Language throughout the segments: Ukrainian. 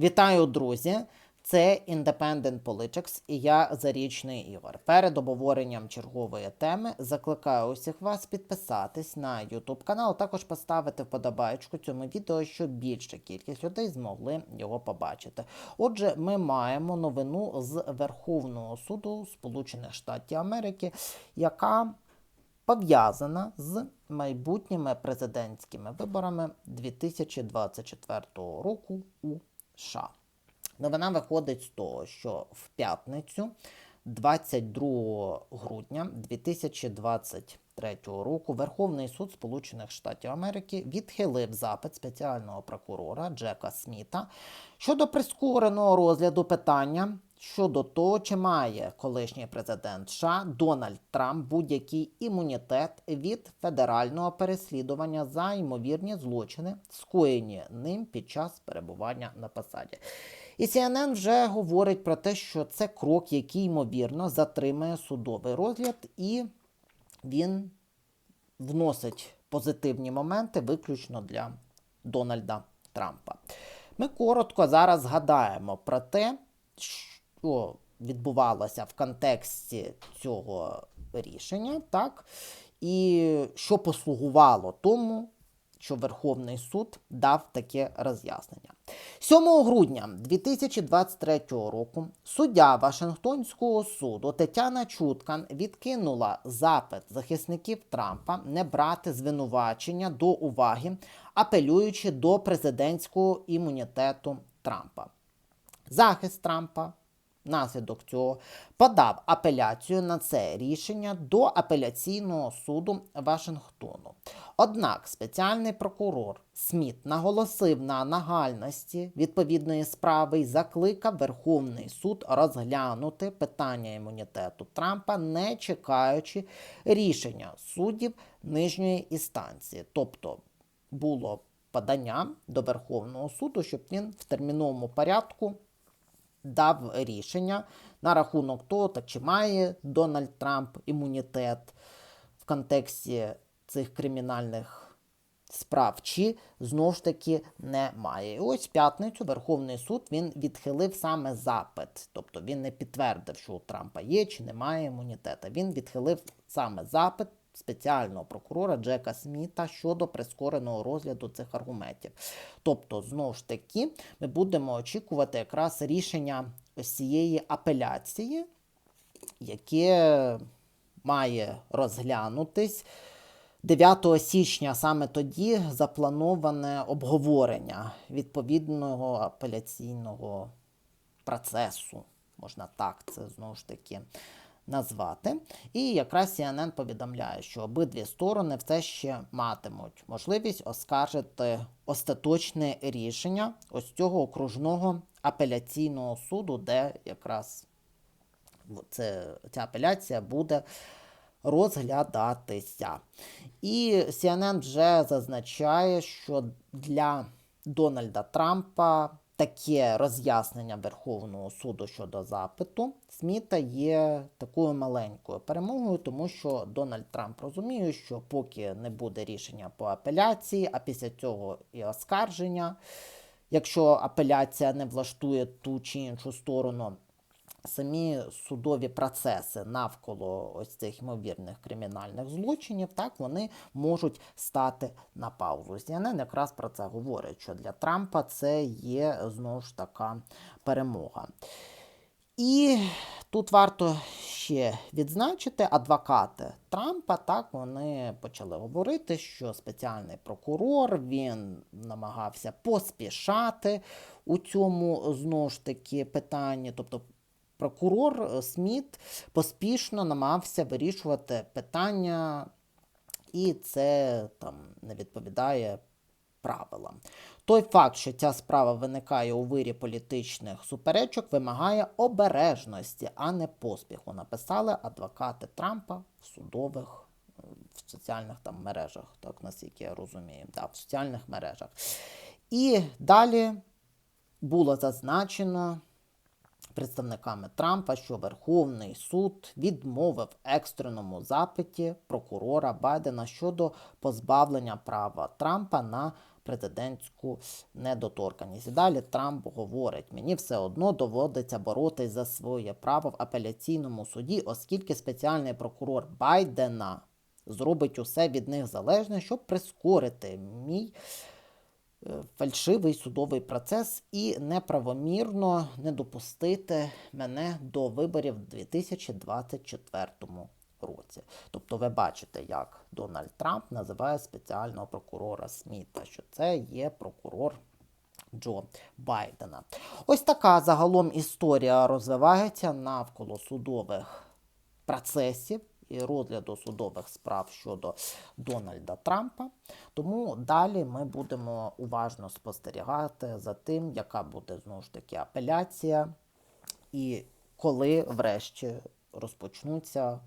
Вітаю, друзі! Це Independent Politics і я Зарічний Ігор. Перед обговоренням чергової теми закликаю усіх вас підписатись на YouTube канал, також поставити вподобайку цьому відео, щоб більша кількість людей змогли його побачити. Отже, ми маємо новину з Верховного суду Сполучених Штатів Америки, яка пов'язана з майбутніми президентськими виборами 2024 року у США. Новина виходить з того, що в п'ятницю, 22 грудня 2023 року, Верховний суд Сполучених Штатів Америки відхилив запит спеціального прокурора Джека Сміта щодо прискореного розгляду питання щодо того, чи має колишній президент США Дональд Трамп будь-який імунітет від федерального переслідування за ймовірні злочини, скоєні ним під час перебування на посаді. І CNN вже говорить про те, що це крок, який ймовірно затримає судовий розгляд, і він вносить позитивні моменти виключно для Дональда Трампа. Ми коротко зараз згадаємо про те, що відбувалося в контексті цього рішення, так, і що послугувало тому, що Верховний суд дав таке роз'яснення. 7 грудня 2023 року суддя Вашингтонського суду Тетяна Чуткан відкинула запит захисників Трампа не брати звинувачення до уваги, апелюючи до президентського імунітету Трампа. Захист Трампа Наслідок цього подав апеляцію на це рішення до апеляційного суду Вашингтону. Однак спеціальний прокурор Сміт наголосив на нагальності відповідної справи і закликав Верховний суд розглянути питання імунітету Трампа, не чекаючи рішення суддів нижньої інстанції. Тобто було подання до Верховного суду, щоб він в терміновому порядку дав рішення на рахунок того, так чи має Дональд Трамп імунітет в контексті цих кримінальних справ, чи знову ж таки не має. І ось п'ятницю Верховний суд він відхилив саме запит, тобто він не підтвердив, що у Трампа є чи немає імунітету. Він відхилив саме запит. Спеціального прокурора Джека Сміта щодо прискореного розгляду цих аргументів. Тобто, знову ж таки, ми будемо очікувати якраз рішення ось цієї апеляції, яке має розглянутись 9 січня, саме тоді заплановане обговорення відповідного апеляційного процесу. Можна так це знову ж таки назвати. І якраз CNN повідомляє, що обидві сторони все ще матимуть можливість оскаржити остаточне рішення ось цього окружного апеляційного суду, де якраз це, ця апеляція буде розглядатися. І CNN вже зазначає, що для Дональда Трампа таке роз'яснення Верховного суду щодо запиту. Сміта є такою маленькою перемогою, тому що Дональд Трамп розуміє, що поки не буде рішення по апеляції, а після цього і оскарження, якщо апеляція не влаштує ту чи іншу сторону, самі судові процеси навколо ось цих ймовірних кримінальних злочинів, так вони можуть стати на паузу. CNN якраз про це говорить, що для Трампа це є знову ж така перемога. І тут варто ще відзначити адвокати Трампа. Так вони почали говорити, що спеціальний прокурор він намагався поспішати у цьому знову ж таки питанні, тобто прокурор е, Сміт поспішно намагався вирішувати питання, і це там не відповідає правилам. Той факт, що ця справа виникає у вирі політичних суперечок, вимагає обережності, а не поспіху. Написали адвокати Трампа в судових. В соціальних там мережах, так наскільки я розумію, да, в соціальних мережах. І далі було зазначено, представниками Трампа, що Верховний суд відмовив екстреному запиті прокурора Байдена щодо позбавлення права Трампа на президентську недоторканність. Далі Трамп говорить: мені все одно доводиться боротись за своє право в апеляційному суді, оскільки спеціальний прокурор Байдена зробить усе від них залежне, щоб прискорити мій фальшивий судовий процес і неправомірно не допустити мене до виборів в 2024 році. Тобто ви бачите, як Дональд Трамп називає спеціального прокурора Сміта, що це є прокурор Джо Байдена. Ось така загалом історія розвивається навколо судових процесів розгляду судових справ щодо Дональда Трампа. Тому далі ми будемо уважно спостерігати за тим, яка буде знову ж таки апеляція, і коли врешті розпочнуться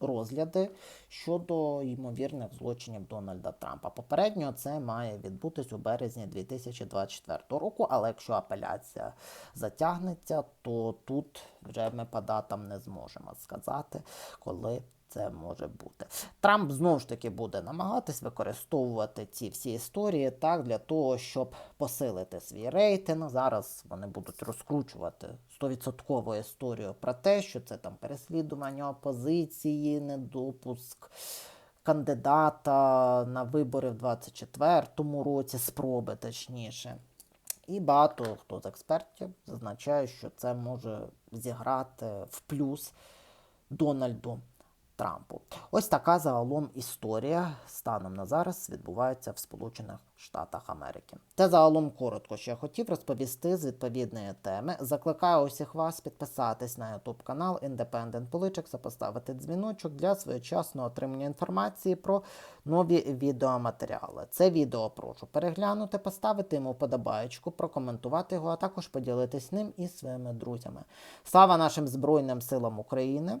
розгляди щодо ймовірних злочинів Дональда Трампа. Попередньо це має відбутись у березні 2024 року, але якщо апеляція затягнеться, то тут вже ми по датам не зможемо сказати, коли це може бути. Трамп знову ж таки буде намагатись використовувати ці всі історії так для того, щоб посилити свій рейтинг. Зараз вони будуть розкручувати 100% історію про те, що це там переслідування опозиції, недопуск кандидата на вибори в 24-му році, спроби точніше. І багато хто з експертів зазначає, що це може зіграти в плюс Дональду Трампу. Ось така загалом історія станом на зараз відбувається в Сполучених Штатах Америки. Це загалом коротко, що я хотів розповісти з відповідної теми. Закликаю усіх вас підписатись на YouTube канал Independent Politics, та поставити дзвіночок для своєчасного отримання інформації про нові відеоматеріали. Це відео прошу переглянути, поставити йому подобаєчку, прокоментувати його, а також поділитись ним із своїми друзями. Слава нашим Збройним силам України!